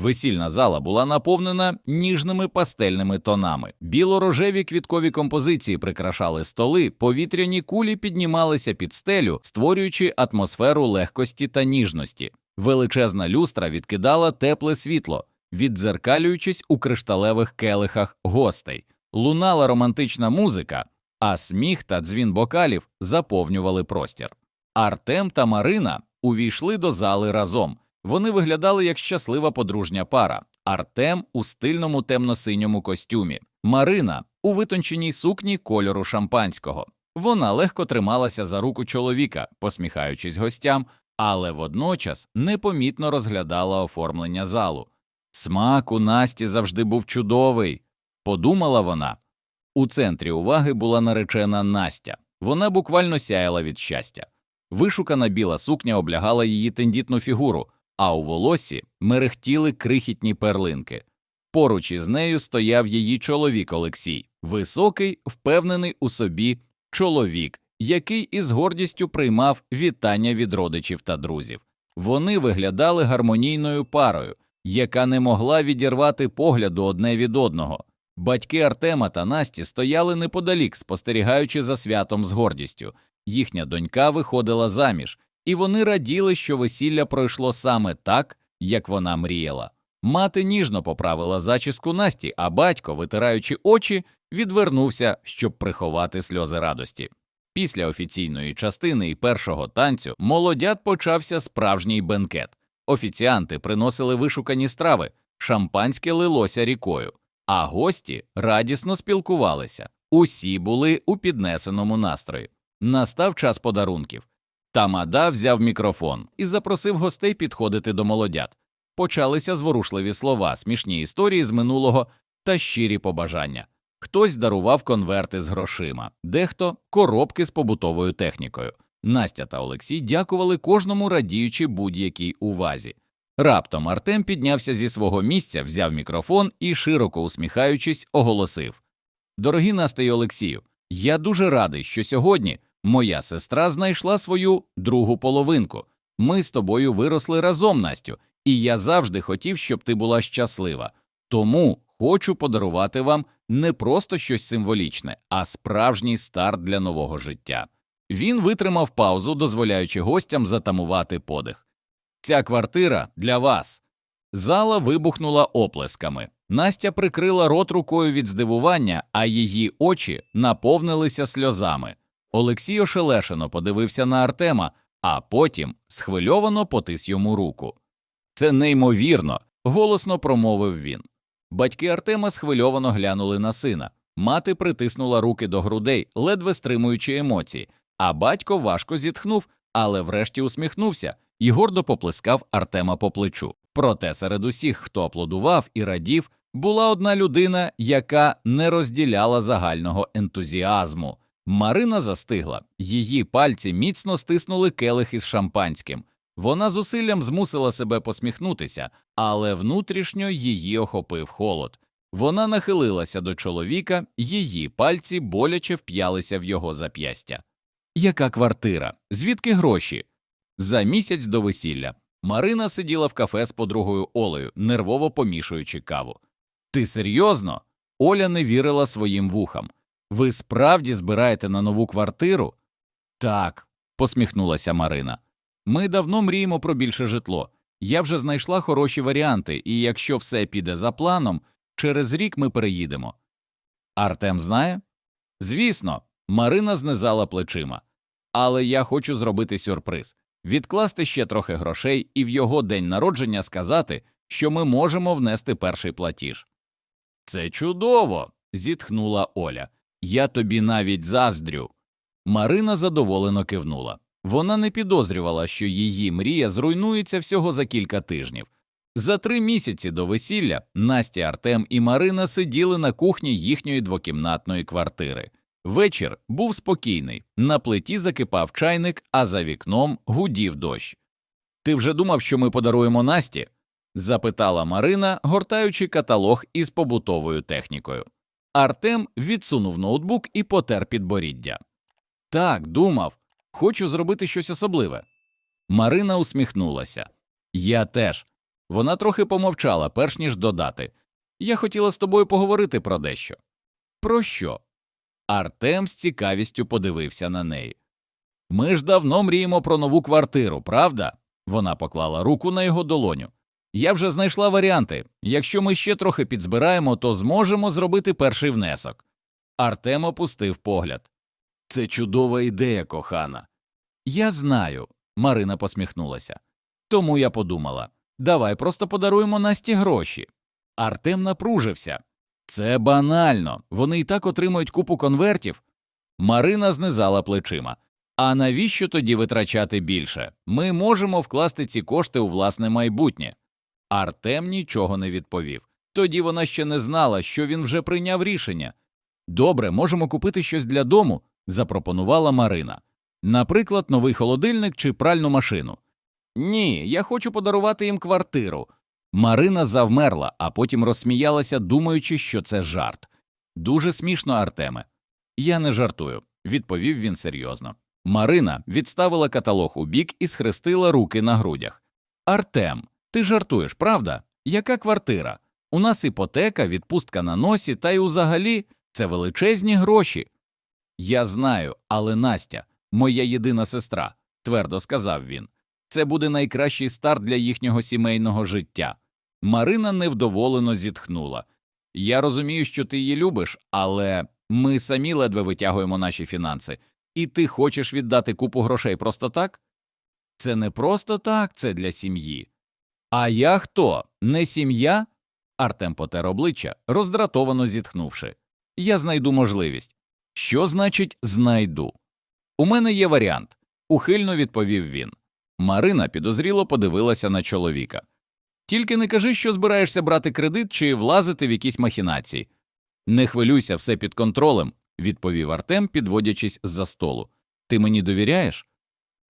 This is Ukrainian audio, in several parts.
Весільна зала була наповнена ніжними пастельними тонами. Біло-рожеві квіткові композиції прикрашали столи, повітряні кулі піднімалися під стелю, створюючи атмосферу легкості та ніжності. Величезна люстра відкидала тепле світло, віддзеркалюючись у кришталевих келихах гостей. Лунала романтична музика, а сміх та дзвін бокалів заповнювали простір. Артем та Марина увійшли до зали разом. Вони виглядали як щаслива подружня пара. Артем у стильному темно-синьому костюмі, Марина у витонченій сукні кольору шампанського. Вона легко трималася за руку чоловіка, посміхаючись гостям, але водночас непомітно розглядала оформлення залу. Смак у Насті завжди був чудовий, подумала вона. У центрі уваги була наречена Настя. Вона буквально сяяла від щастя. Вишукана біла сукня облягала її тендітну фігуру, а у волосі мерехтіли крихітні перлинки. Поруч із нею стояв її чоловік Олексій, високий, впевнений у собі чоловік, який із гордістю приймав вітання від родичів та друзів. Вони виглядали гармонійною парою, яка не могла відірвати погляду одне від одного. Батьки Артема та Насті стояли неподалік, спостерігаючи за святом з гордістю. Їхня донька виходила заміж, і вони раділи, що весілля пройшло саме так, як вона мріяла. Мати ніжно поправила зачіску Насті, а батько, витираючи очі, відвернувся, щоб приховати сльози радості. Після офіційної частини і першого танцю молодят почався справжній бенкет. Офіціанти приносили вишукані страви, шампанське лилося рікою, а гості радісно спілкувалися. Усі були у піднесеному настрої. Настав час подарунків. Тамада взяв мікрофон і запросив гостей підходити до молодят. Почалися зворушливі слова, смішні історії з минулого та щирі побажання. Хтось дарував конверти з грошима, дехто коробки з побутовою технікою. Настя та Олексій дякували кожному, радіючи будь-якій увазі. Раптом Артем піднявся зі свого місця, взяв мікрофон і, широко усміхаючись, оголосив Дорогі Настя й Олексію, я дуже радий, що сьогодні моя сестра знайшла свою другу половинку. Ми з тобою виросли разом, Настю, і я завжди хотів, щоб ти була щаслива. Тому хочу подарувати вам не просто щось символічне, а справжній старт для нового життя. Він витримав паузу, дозволяючи гостям затамувати подих. Ця квартира для вас. Зала вибухнула оплесками. Настя прикрила рот рукою від здивування, а її очі наповнилися сльозами. Олексій ошелешено подивився на Артема, а потім схвильовано потис йому руку. Це неймовірно, голосно промовив він. Батьки Артема схвильовано глянули на сина. Мати притиснула руки до грудей, ледве стримуючи емоції, а батько важко зітхнув, але врешті усміхнувся і гордо поплескав Артема по плечу. Проте серед усіх, хто аплодував і радів, була одна людина, яка не розділяла загального ентузіазму. Марина застигла, її пальці міцно стиснули келих із шампанським. Вона зусиллям змусила себе посміхнутися, але внутрішньо її охопив холод. Вона нахилилася до чоловіка, її пальці боляче вп'ялися в його зап'ястя. Яка квартира? Звідки гроші? За місяць до весілля Марина сиділа в кафе з подругою Олею, нервово помішуючи каву. Ти серйозно? Оля не вірила своїм вухам. Ви справді збираєте на нову квартиру? Так, посміхнулася Марина. Ми давно мріємо про більше житло. Я вже знайшла хороші варіанти, і якщо все піде за планом, через рік ми переїдемо. Артем знає? Звісно, Марина знизала плечима. Але я хочу зробити сюрприз відкласти ще трохи грошей і в його день народження сказати, що ми можемо внести перший платіж. Це чудово. зітхнула Оля. Я тобі навіть заздрю. Марина задоволено кивнула. Вона не підозрювала, що її мрія зруйнується всього за кілька тижнів. За три місяці до весілля Настя, Артем і Марина сиділи на кухні їхньої двокімнатної квартири. Вечір був спокійний, на плиті закипав чайник, а за вікном гудів дощ. Ти вже думав, що ми подаруємо Насті? запитала Марина, гортаючи каталог із побутовою технікою. Артем відсунув ноутбук і потер підборіддя. Так, думав, хочу зробити щось особливе. Марина усміхнулася. Я теж. Вона трохи помовчала, перш ніж додати. Я хотіла з тобою поговорити про дещо. Про що? Артем з цікавістю подивився на неї. Ми ж давно мріємо про нову квартиру, правда? Вона поклала руку на його долоню. Я вже знайшла варіанти. Якщо ми ще трохи підзбираємо, то зможемо зробити перший внесок. Артем опустив погляд. Це чудова ідея, кохана. Я знаю, Марина посміхнулася. Тому я подумала давай просто подаруємо Насті гроші. Артем напружився. Це банально. Вони і так отримують купу конвертів. Марина знизала плечима. А навіщо тоді витрачати більше? Ми можемо вкласти ці кошти у власне майбутнє. Артем нічого не відповів. Тоді вона ще не знала, що він вже прийняв рішення. Добре, можемо купити щось для дому, запропонувала Марина. Наприклад, новий холодильник чи пральну машину. Ні, я хочу подарувати їм квартиру. Марина завмерла, а потім розсміялася, думаючи, що це жарт. Дуже смішно, Артеме. Я не жартую, відповів він серйозно. Марина відставила каталог у бік і схрестила руки на грудях. Артем, ти жартуєш, правда? Яка квартира? У нас іпотека, відпустка на носі, та й узагалі це величезні гроші. Я знаю, але Настя, моя єдина сестра, твердо сказав він. Це буде найкращий старт для їхнього сімейного життя. Марина невдоволено зітхнула. Я розумію, що ти її любиш, але ми самі ледве витягуємо наші фінанси, і ти хочеш віддати купу грошей просто так? Це не просто так, це для сім'ї. А я хто? Не сім'я? Артем потер обличчя, роздратовано зітхнувши. Я знайду можливість. Що значить знайду? У мене є варіант, ухильно відповів він. Марина підозріло подивилася на чоловіка. Тільки не кажи, що збираєшся брати кредит чи влазити в якісь махінації. Не хвилюйся, все під контролем, відповів Артем, підводячись з за столу. Ти мені довіряєш?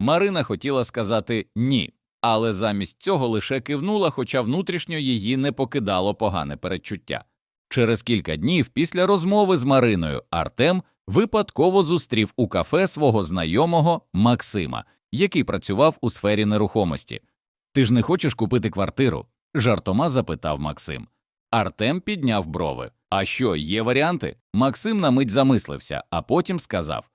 Марина хотіла сказати ні, але замість цього лише кивнула, хоча внутрішньо її не покидало погане передчуття. Через кілька днів після розмови з Мариною Артем випадково зустрів у кафе свого знайомого Максима, який працював у сфері нерухомості. Ти ж не хочеш купити квартиру? жартома запитав Максим. Артем підняв брови. А що, є варіанти? Максим на мить замислився, а потім сказав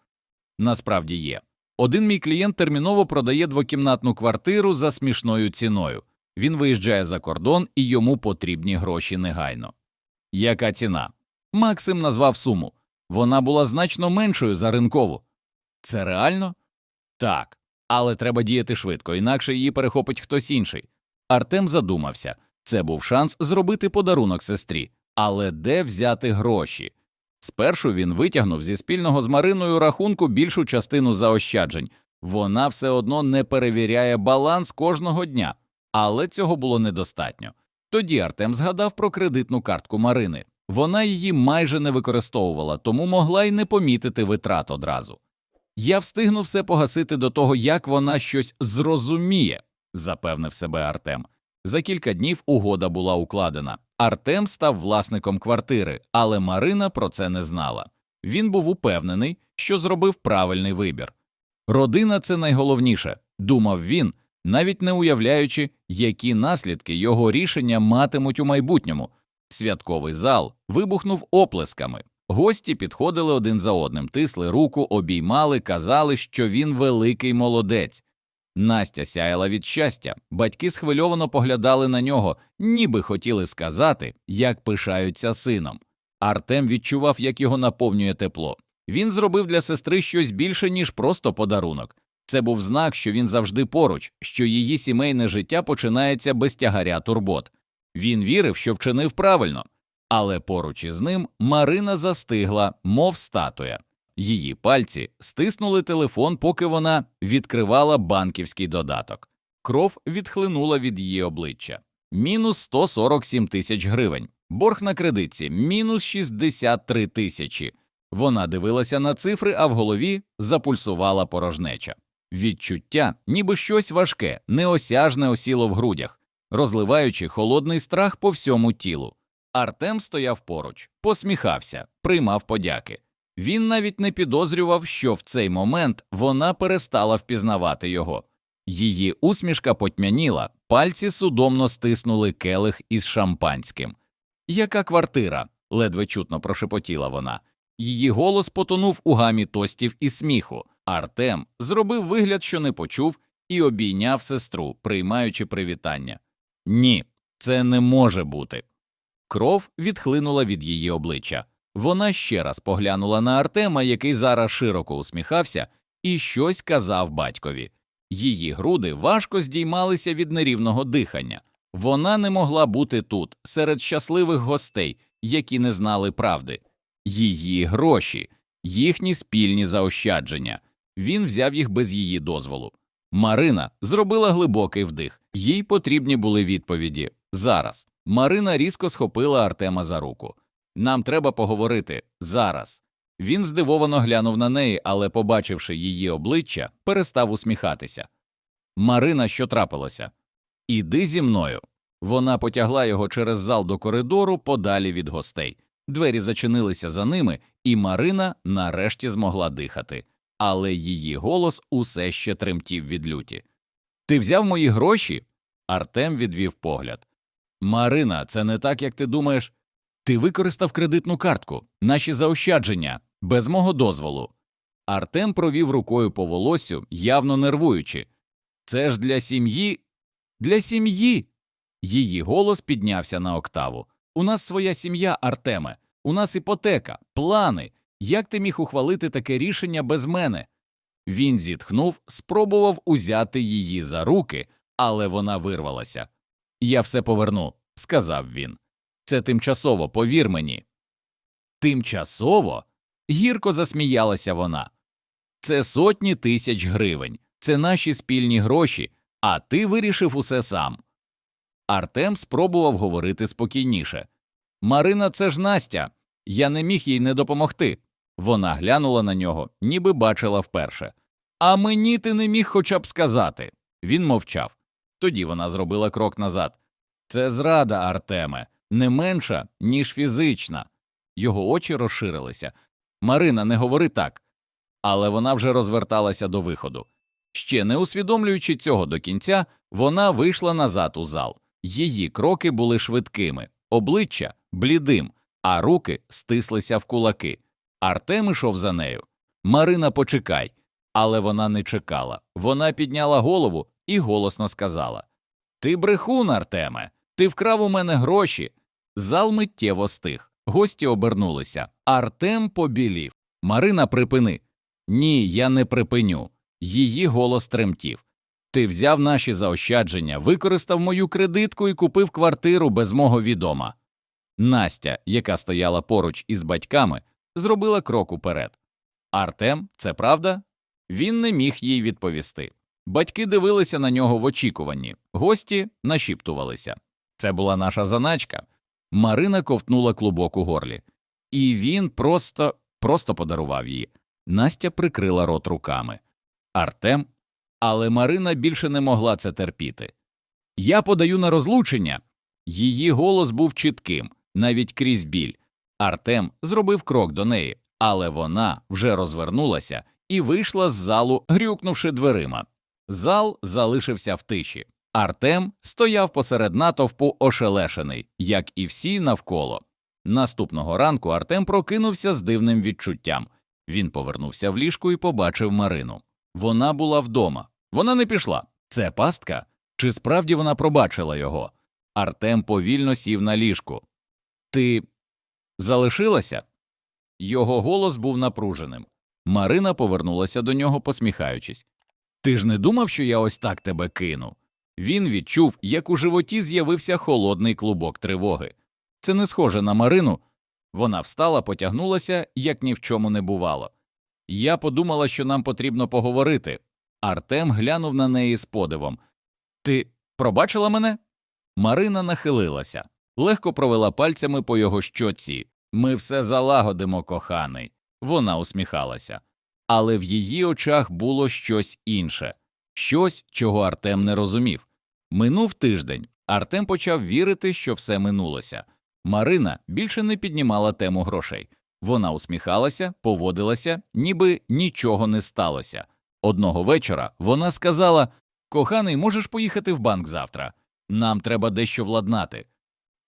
Насправді є. Один мій клієнт терміново продає двокімнатну квартиру за смішною ціною. Він виїжджає за кордон і йому потрібні гроші негайно. Яка ціна? Максим назвав суму. Вона була значно меншою за ринкову. Це реально? Так. Але треба діяти швидко, інакше її перехопить хтось інший. Артем задумався це був шанс зробити подарунок сестрі. Але де взяти гроші? Спершу він витягнув зі спільного з Мариною рахунку більшу частину заощаджень. Вона все одно не перевіряє баланс кожного дня, але цього було недостатньо. Тоді Артем згадав про кредитну картку Марини. Вона її майже не використовувала, тому могла й не помітити витрат одразу. Я встигну все погасити до того, як вона щось зрозуміє, запевнив себе Артем. За кілька днів угода була укладена. Артем став власником квартири, але Марина про це не знала. Він був упевнений, що зробив правильний вибір. Родина це найголовніше, думав він, навіть не уявляючи, які наслідки його рішення матимуть у майбутньому. Святковий зал вибухнув оплесками. Гості підходили один за одним, тисли руку, обіймали, казали, що він великий молодець. Настя сяяла від щастя, батьки схвильовано поглядали на нього, ніби хотіли сказати, як пишаються сином. Артем відчував, як його наповнює тепло. Він зробив для сестри щось більше, ніж просто подарунок. Це був знак, що він завжди поруч, що її сімейне життя починається без тягаря турбот. Він вірив, що вчинив правильно, але поруч із ним Марина застигла, мов статуя. Її пальці стиснули телефон, поки вона відкривала банківський додаток. Кров відхлинула від її обличчя. Мінус 147 тисяч гривень. Борг на кредитці мінус 63 тисячі. Вона дивилася на цифри, а в голові запульсувала порожнеча. Відчуття, ніби щось важке, неосяжне осіло в грудях, розливаючи холодний страх по всьому тілу. Артем стояв поруч, посміхався, приймав подяки. Він навіть не підозрював, що в цей момент вона перестала впізнавати його. Її усмішка потьмяніла, Пальці судомно стиснули келих із шампанським. Яка квартира? ледве чутно прошепотіла вона. Її голос потонув у гамі тостів і сміху. Артем зробив вигляд, що не почув, і обійняв сестру, приймаючи привітання. Ні, це не може бути. Кров відхлинула від її обличчя. Вона ще раз поглянула на Артема, який зараз широко усміхався, і щось казав батькові. Її груди важко здіймалися від нерівного дихання. Вона не могла бути тут, серед щасливих гостей, які не знали правди. Її гроші, їхні спільні заощадження. Він взяв їх без її дозволу. Марина зробила глибокий вдих. Їй потрібні були відповіді. Зараз. Марина різко схопила Артема за руку. Нам треба поговорити зараз. Він здивовано глянув на неї, але, побачивши її обличчя, перестав усміхатися. Марина, що трапилося? Іди зі мною. Вона потягла його через зал до коридору подалі від гостей. Двері зачинилися за ними, і Марина нарешті змогла дихати, але її голос усе ще тремтів від люті. Ти взяв мої гроші? Артем відвів погляд. Марина, це не так, як ти думаєш. Ти використав кредитну картку, наші заощадження, без мого дозволу. Артем провів рукою по волосю, явно нервуючи. Це ж для сім'ї. Для сім'ї. Її голос піднявся на октаву. У нас своя сім'я, Артеме, у нас іпотека, плани. Як ти міг ухвалити таке рішення без мене? Він зітхнув, спробував узяти її за руки, але вона вирвалася. Я все поверну, сказав він. Це тимчасово, повір мені. Тимчасово? гірко засміялася вона. Це сотні тисяч гривень, це наші спільні гроші, а ти вирішив усе сам. Артем спробував говорити спокійніше. Марина, це ж Настя. Я не міг їй не допомогти. Вона глянула на нього, ніби бачила вперше. А мені ти не міг хоча б сказати. Він мовчав. Тоді вона зробила крок назад. Це зрада, Артеме, не менша, ніж фізична. Його очі розширилися. Марина, не говори так. Але вона вже розверталася до виходу. Ще не усвідомлюючи цього до кінця, вона вийшла назад у зал. Її кроки були швидкими, обличчя блідим, а руки стислися в кулаки. Артем ішов за нею. Марина, почекай. Але вона не чекала. Вона підняла голову і голосно сказала: Ти брехун, Артеме, ти вкрав у мене гроші. Зал миттєво стих. Гості обернулися. Артем побілів. Марина, припини. Ні, я не припиню. Її голос тремтів. Ти взяв наші заощадження, використав мою кредитку і купив квартиру без мого відома. Настя, яка стояла поруч із батьками, зробила крок уперед. Артем, це правда? Він не міг їй відповісти. Батьки дивилися на нього в очікуванні, гості нашіптувалися. Це була наша заначка. Марина ковтнула клубок у горлі, і він просто, просто подарував її. Настя прикрила рот руками. Артем, але Марина більше не могла це терпіти. Я подаю на розлучення. Її голос був чітким, навіть крізь біль. Артем зробив крок до неї, але вона вже розвернулася і вийшла з залу, грюкнувши дверима. Зал залишився в тиші. Артем стояв посеред натовпу ошелешений, як і всі навколо. Наступного ранку Артем прокинувся з дивним відчуттям. Він повернувся в ліжку і побачив Марину. Вона була вдома. Вона не пішла. Це пастка? Чи справді вона пробачила його? Артем повільно сів на ліжку. Ти залишилася? Його голос був напруженим. Марина повернулася до нього, посміхаючись. Ти ж не думав, що я ось так тебе кину? Він відчув, як у животі з'явився холодний клубок тривоги. Це не схоже на Марину. Вона встала, потягнулася, як ні в чому не бувало. Я подумала, що нам потрібно поговорити. Артем глянув на неї з подивом. Ти пробачила мене? Марина нахилилася, легко провела пальцями по його щоці. Ми все залагодимо, коханий. Вона усміхалася. Але в її очах було щось інше, щось, чого Артем не розумів. Минув тиждень. Артем почав вірити, що все минулося. Марина більше не піднімала тему грошей. Вона усміхалася, поводилася, ніби нічого не сталося. Одного вечора вона сказала Коханий, можеш поїхати в банк завтра. Нам треба дещо владнати.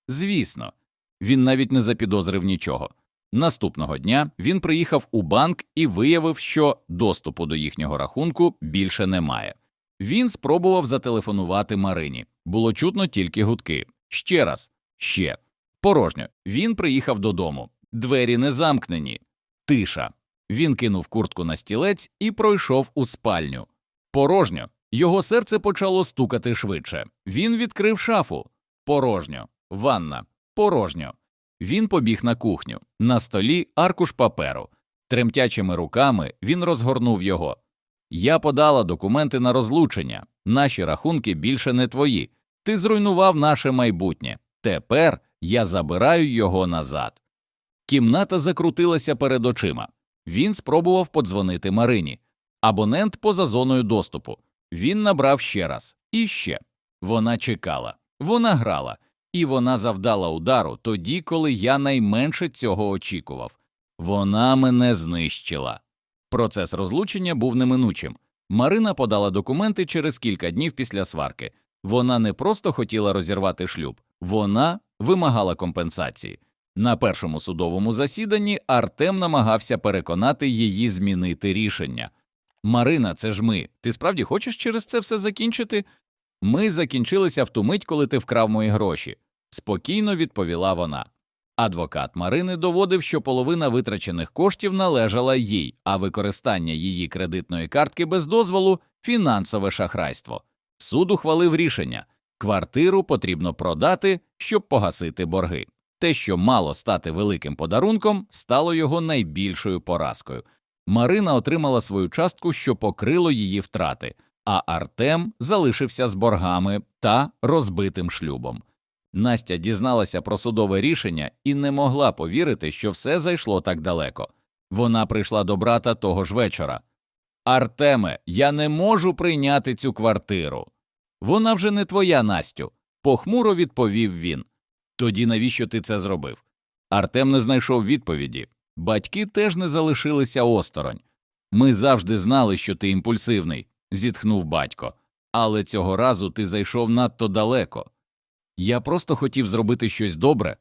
Звісно, він навіть не запідозрив нічого. Наступного дня він приїхав у банк і виявив, що доступу до їхнього рахунку більше немає. Він спробував зателефонувати Марині. Було чутно тільки гудки. Ще раз, ще. Порожньо. Він приїхав додому. Двері не замкнені. Тиша. Він кинув куртку на стілець і пройшов у спальню. Порожньо. Його серце почало стукати швидше. Він відкрив шафу. Порожньо. Ванна. Порожньо. Він побіг на кухню. На столі аркуш паперу. Тремтячими руками він розгорнув його. Я подала документи на розлучення. Наші рахунки більше не твої. Ти зруйнував наше майбутнє. Тепер я забираю його назад. Кімната закрутилася перед очима. Він спробував подзвонити Марині. Абонент поза зоною доступу. Він набрав ще раз і ще. Вона чекала, вона грала, і вона завдала удару тоді, коли я найменше цього очікував. Вона мене знищила. Процес розлучення був неминучим. Марина подала документи через кілька днів після сварки. Вона не просто хотіла розірвати шлюб, вона вимагала компенсації. На першому судовому засіданні Артем намагався переконати її змінити рішення. Марина, це ж ми. Ти справді хочеш через це все закінчити? Ми закінчилися в ту мить, коли ти вкрав мої гроші, спокійно відповіла вона. Адвокат Марини доводив, що половина витрачених коштів належала їй, а використання її кредитної картки без дозволу фінансове шахрайство. Суд ухвалив рішення квартиру потрібно продати, щоб погасити борги. Те, що мало стати великим подарунком, стало його найбільшою поразкою. Марина отримала свою частку, що покрило її втрати, а Артем залишився з боргами та розбитим шлюбом. Настя дізналася про судове рішення і не могла повірити, що все зайшло так далеко. Вона прийшла до брата того ж вечора. Артеме, я не можу прийняти цю квартиру. Вона вже не твоя, Настю, похмуро відповів він. Тоді навіщо ти це зробив? Артем не знайшов відповіді. Батьки теж не залишилися осторонь. Ми завжди знали, що ти імпульсивний, зітхнув батько, але цього разу ти зайшов надто далеко. Я просто хотів зробити щось добре.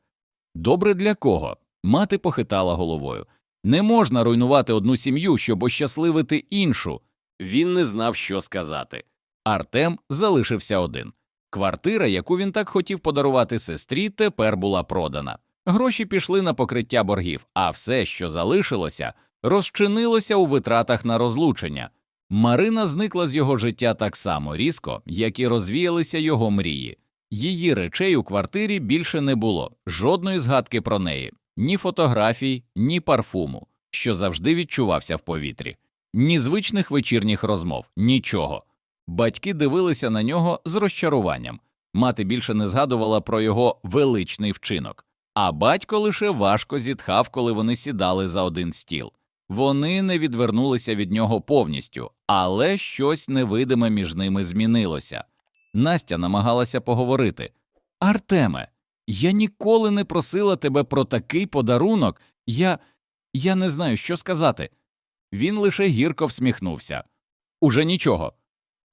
Добре для кого? Мати похитала головою. Не можна руйнувати одну сім'ю, щоб ощасливити іншу. Він не знав, що сказати. Артем залишився один. Квартира, яку він так хотів подарувати сестрі, тепер була продана. Гроші пішли на покриття боргів, а все, що залишилося, розчинилося у витратах на розлучення. Марина зникла з його життя так само різко, як і розвіялися його мрії. Її речей у квартирі більше не було, жодної згадки про неї, ні фотографій, ні парфуму, що завжди відчувався в повітрі, ні звичних вечірніх розмов, нічого. Батьки дивилися на нього з розчаруванням. Мати більше не згадувала про його величний вчинок, а батько лише важко зітхав, коли вони сідали за один стіл. Вони не відвернулися від нього повністю, але щось невидиме між ними змінилося. Настя намагалася поговорити. Артеме, я ніколи не просила тебе про такий подарунок. Я. я не знаю, що сказати. Він лише гірко всміхнувся. Уже нічого.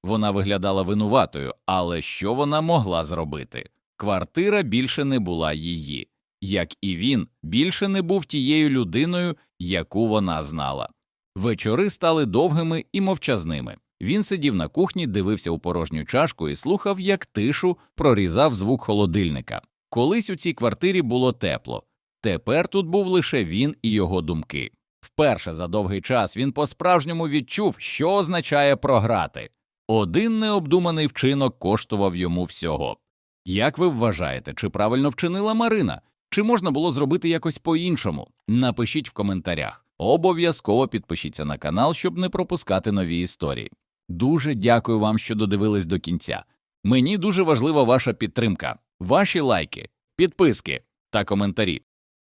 Вона виглядала винуватою, але що вона могла зробити? Квартира більше не була її, як і він більше не був тією людиною, яку вона знала. Вечори стали довгими і мовчазними. Він сидів на кухні, дивився у порожню чашку і слухав, як тишу прорізав звук холодильника. Колись у цій квартирі було тепло. Тепер тут був лише він і його думки. Вперше за довгий час він по-справжньому відчув, що означає програти. Один необдуманий вчинок коштував йому всього. Як ви вважаєте, чи правильно вчинила Марина? Чи можна було зробити якось по-іншому? Напишіть в коментарях. Обов'язково підпишіться на канал, щоб не пропускати нові історії. Дуже дякую вам, що додивились до кінця. Мені дуже важлива ваша підтримка, ваші лайки, підписки та коментарі.